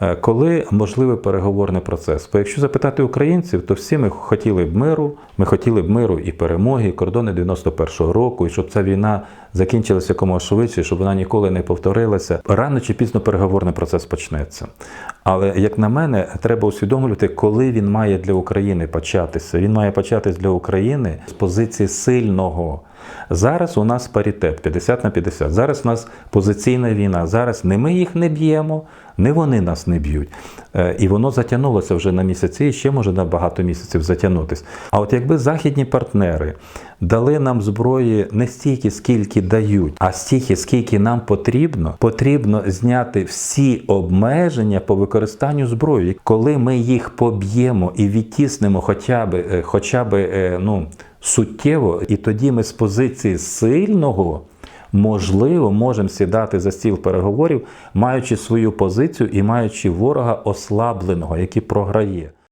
Е, Коли можливий переговорний процес? Бо якщо запитати українців, то всі ми хотіли б миру, ми хотіли б миру і перемоги, і кордони 91-го року, і щоб ця війна закінчилася якомога швидше, щоб вона ніколи не повторилася. Рано чи пізно переговорний процес почнеться. Але як на мене, треба усвідомлювати, коли він має для України початися. Він має початись для України з позиції сильного. Зараз у нас паритет 50 на 50. Зараз у нас позиційна війна. Зараз не ми їх не б'ємо, не вони нас не б'ють. Е, І воно затягнулося вже на місяці і ще може на багато місяців затягнутись. А от якби західні партнери дали нам зброї не стільки, скільки дають, а стільки, скільки нам потрібно, потрібно зняти всі обмеження по використанню зброї. Коли ми їх поб'ємо і відтіснемо хоча б, е, хоча б е, ну, суттєво, і тоді ми з позиції сильного. Можливо, можемо сідати за стіл переговорів, маючи свою позицію і маючи ворога ослабленого, який програє.